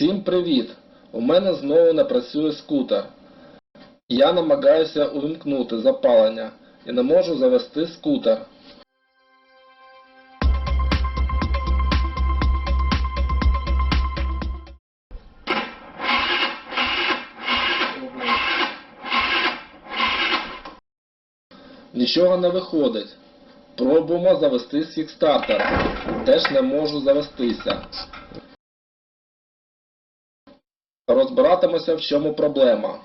Всім привіт! У мене знову не працює скутер. Я намагаюся увімкнути запалення і не можу завести скутер. Нічого не виходить. Пробуємо завести з кікстартера. Теж не можу завестися. Розбиратимося, в чому проблема.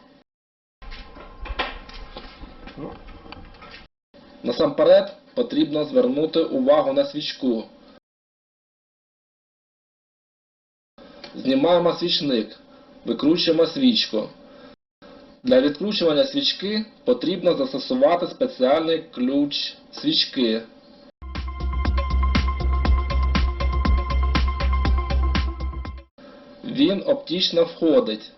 Насамперед потрібно звернути увагу на свічку. Знімаємо свічник, викручуємо свічку. Для відкручування свічки потрібно застосувати спеціальний ключ свічки. Він оптично входить.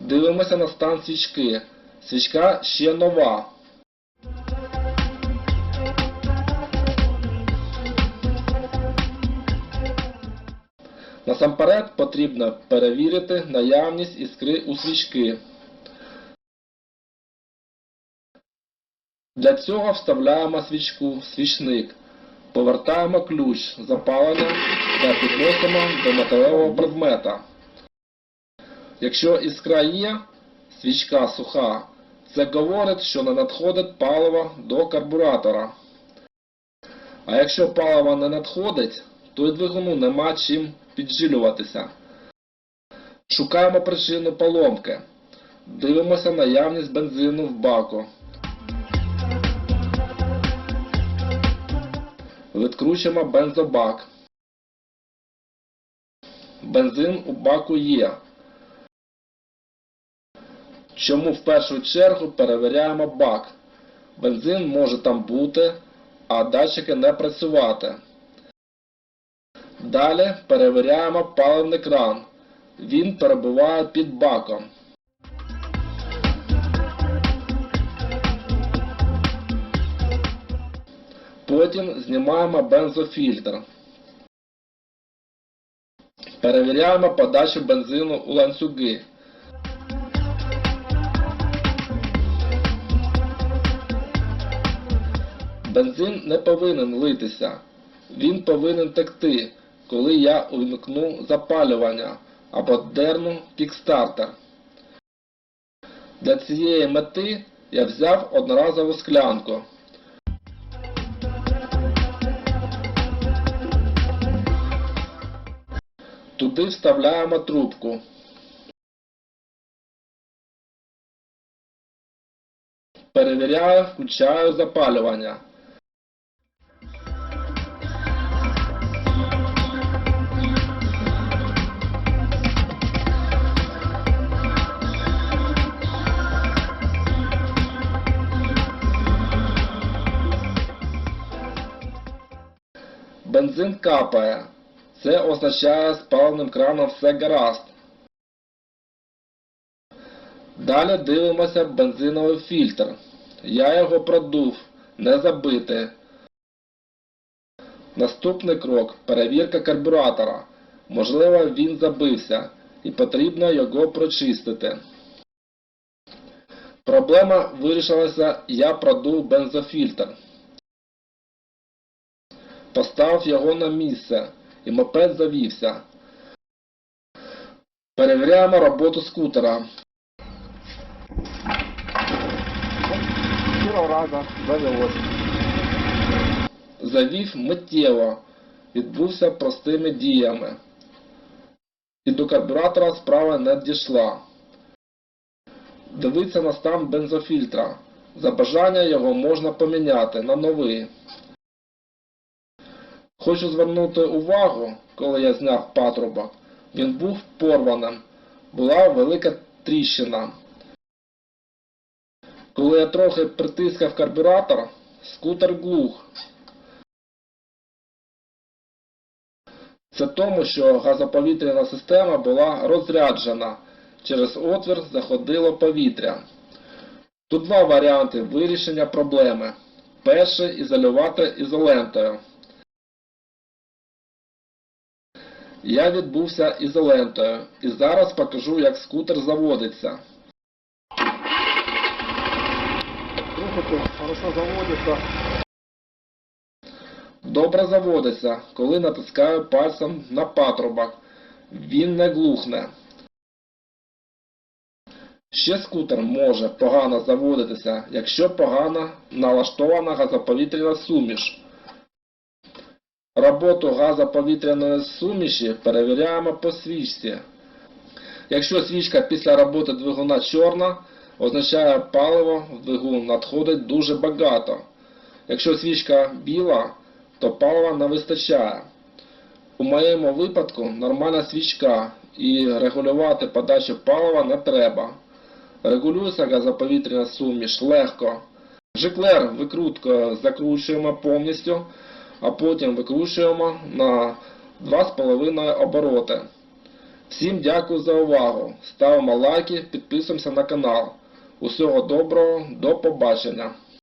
Дивимося на стан свічки. Свічка ще нова. Насамперед потрібно перевірити наявність іскри у свічки. Для цього вставляємо свічку свічник, повертаємо ключ запалення та підносимо до металевого предмета. Якщо іскра є, свічка суха, це говорить, що не надходить паливо до карбуратора. А якщо паливо не надходить, то й двигуну нема чим піджилюватися. Шукаємо причину поломки. Дивимося наявність бензину в баку. Відкручуємо бензобак. Бензин у баку є. Чому в першу чергу перевіряємо бак? Бензин може там бути, а датчики не працювати. Далі перевіряємо паливний кран. Він перебуває під баком. Потім знімаємо бензофільтр. Перевіряємо подачу бензину у ланцюги. Бензин не повинен литися. Він повинен текти, коли я увімкну запалювання або дерну кікстартер. Для цієї мети я взяв одноразову склянку. Туди вставляємо трубку. Перевіряю, включаю запалювання. Бензин капає. Це означає з паливним краном все гаразд. Далі дивимося бензиновий фільтр. Я його продув, не забити. Наступний крок перевірка карбюратора. Можливо, він забився і потрібно його прочистити. Проблема вирішилася, я продув бензофільтр. Постав його на місце і мопед завівся. Перевіряємо роботу скутера. Раза завелось. Завів миттєво, відбувся простими діями. І до карбюратора справа не дійшла. Дивиться на стан бензофільтра. За бажання його можна поміняти на новий. Хочу звернути увагу, коли я зняв патрубок, він був порваним, була велика тріщина. Коли я трохи притискав карбюратор, скутер глух. Це тому, що газоповітряна система була розряджена через отвір заходило повітря. Тут два варіанти вирішення проблеми. Перший ізолювати ізолентою. Я відбувся ізолентою і зараз покажу, як скутер заводиться. Добре заводиться, коли натискаю пальцем на патрубок. Він не глухне. Ще скутер може погано заводитися, якщо погано налаштована газоповітряна суміш. Роботу газоповітряної суміші перевіряємо по свічці. Якщо свічка після роботи двигуна чорна, означає паливо в двигун надходить дуже багато. Якщо свічка біла, то палива не вистачає. У моєму випадку нормальна свічка і регулювати подачу палива не треба. Регулюється газоповітряна суміш легко. Жиклер викруткою закручуємо повністю, а потім викручуємо на 2,5 обороти. Всім дякую за увагу. Ставимо лайки, підписуємося на канал. Усього доброго, до побачення.